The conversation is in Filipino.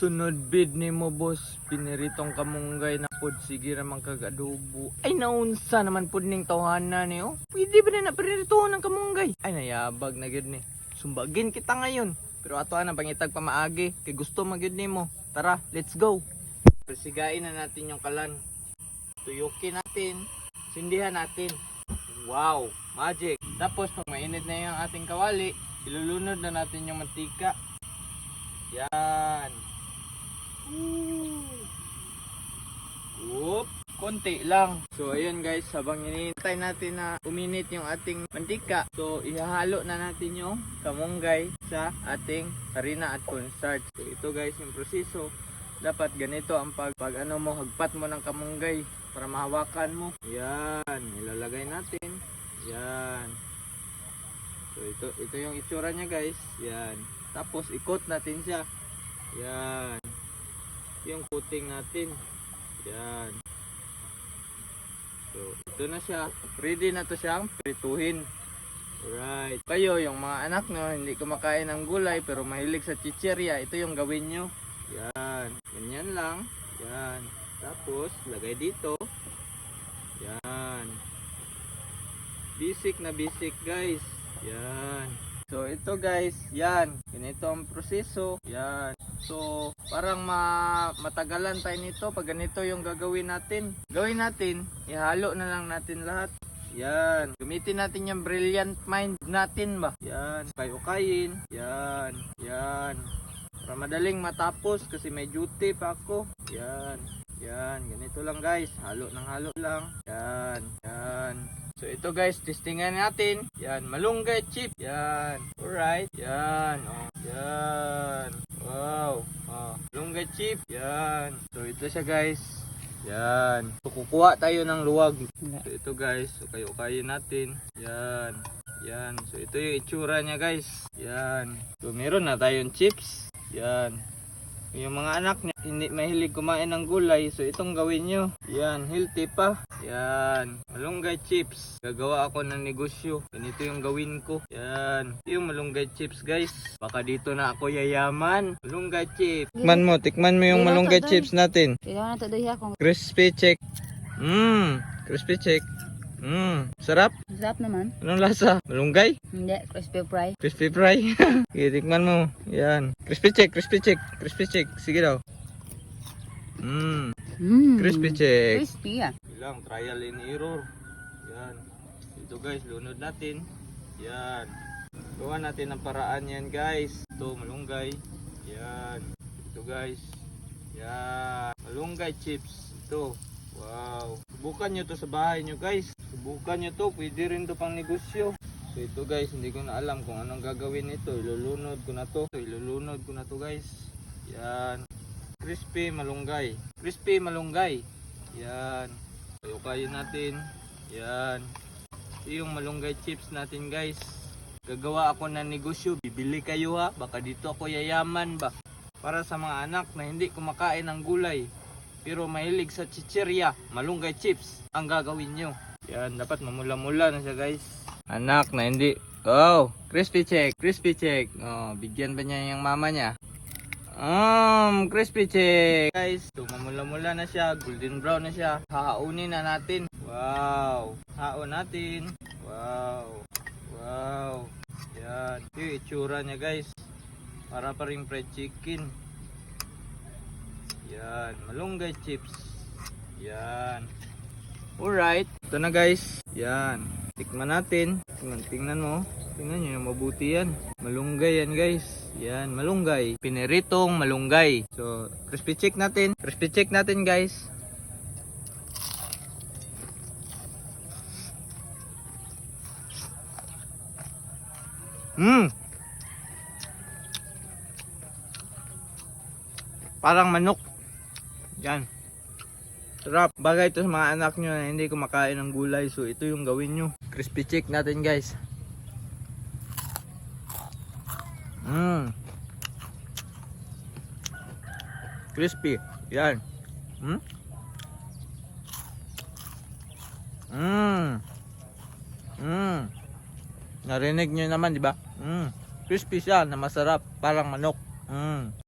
Sunod bid ni mo boss, piniritong kamunggay na pod sige ramang kagadubo. Ay naunsa naman pod ning tawhana ni oh. Pwede ba na na piniritohan ng kamunggay? Ay nayabag na gid ni. Sumbagin kita ngayon. Pero ato na pangitag pamaagi kay gusto magyud nimo. Tara, let's go. Persigain na natin yung kalan. Tuyukin natin. Sindihan natin. Wow, magic. Tapos pag mainit na yung ating kawali, ilulunod na natin yung mantika. Yan. Whoop. Konti lang. So ayun guys, habang hinihintay natin na uminit yung ating mantika, so ihahalo na natin yung kamunggay sa ating harina at cornstarch. So ito guys yung proseso. Dapat ganito ang pag, pag ano mo, hagpat mo ng kamunggay para mahawakan mo. Yan, ilalagay natin. Yan. So ito ito yung itsura niya guys. Yan. Tapos ikot natin siya. Yan. Yung coating natin. Yan. So, ito na siya. Ready na to siyang prituhin. Right. Kayo, yung mga anak nyo, hindi kumakain ng gulay pero mahilig sa chichirya, ito yung gawin nyo. Yan. Ganyan lang. Yan. Tapos, lagay dito. Yan. Basic na basic guys. Yan. So ito guys, yan. Ganito ang proseso. Yan. So parang ma matagalan tayo nito pag ganito yung gagawin natin. Gawin natin, ihalo na lang natin lahat. Yan. Gamitin natin yung brilliant mind natin ba? Yan. Kayo-kayin. Yan. Yan. Para madaling matapos kasi may duty pa ako. Yan. Yan. Ganito lang guys. Halo ng halo lang. Yan. Yan. So ito guys, testingan natin. Yan, malunggay chip. Yan. Alright. Yan. Oh. Yan. Wow. Oh. Malunggay chip. Yan. So ito siya guys. Yan. So kukuha tayo ng luwag. So ito guys, so kayo kayo natin. Yan. Yan. So ito yung itsura niya guys. Yan. So meron na tayong chips. Yan. Yung mga anak niya, hindi mahilig kumain ng gulay. So, itong gawin nyo. Yan, healthy pa. Yan, malunggay chips. Gagawa ako ng negosyo. Ganito yung gawin ko. Yan, ito yung malunggay chips guys. Baka dito na ako yayaman. Malunggay chips. Tikman mo, tikman mo yung malunggay chips natin. Kailangan na to doon kung Crispy chick. Mmm, crispy chick. Mmm, sarap. sarap naman. Anong lasa? Malunggay? Hindi, crispy fry. Crispy fry. okay, tikman mo. Yan. Crispy chick, crispy chick, crispy chick. Sige daw. Mmm, Mm. crispy chick. Crispy ah. Ilang trial and error. Yan. Ito guys, lunod natin. Yan. Gawa natin ang paraan yan guys. Ito, malunggay. Yan. Ito guys. Yan. Malunggay chips. Ito. Wow. Subukan nyo to sa bahay nyo guys. Subukan nyo to. Pwede rin to pang negosyo. So ito guys, hindi ko na alam kung anong gagawin nito. Ilulunod ko na to. So, ilulunod ko na to guys. Yan. Crispy malunggay. Crispy malunggay. Yan. Kayo kayo natin. Yan. Ito yung malunggay chips natin guys. Gagawa ako ng negosyo. Bibili kayo ha. Baka dito ako yayaman ba. Para sa mga anak na hindi kumakain ng gulay. Pero mahilig sa chichirya. Malunggay chips. Ang gagawin nyo. Yan. Dapat mamula-mula na siya guys. Anak na hindi. Oh, crispy check, crispy check. Oh, bigyan ba niya yung mama niya? Um, crispy chick. Guys, so mamula-mula na siya, golden brown na siya. Hahaunin na natin. Wow. Haon natin. Wow. Wow. Yan. Yung itsura niya guys. Para pa rin fried chicken. Yan. Malunggay chips. Yan. Alright. Ito na guys. Yan. Tikman natin. Tingnan, tingnan mo. Tingnan nyo yung mabuti yan. Malunggay yan guys. Yan, malunggay. Piniritong malunggay. So, crispy chick natin. Crispy chick natin guys. Mmm! Parang manok. Yan. Sarap. Bagay ito sa mga anak nyo na hindi kumakain ng gulay. So, ito yung gawin nyo. Crispy chick natin guys. Mmm. Crispy. Yan. Hmm? Mmm. Mmm. Narinig nyo naman, di ba? Mmm. Crispy siya na masarap. Parang manok. Mmm.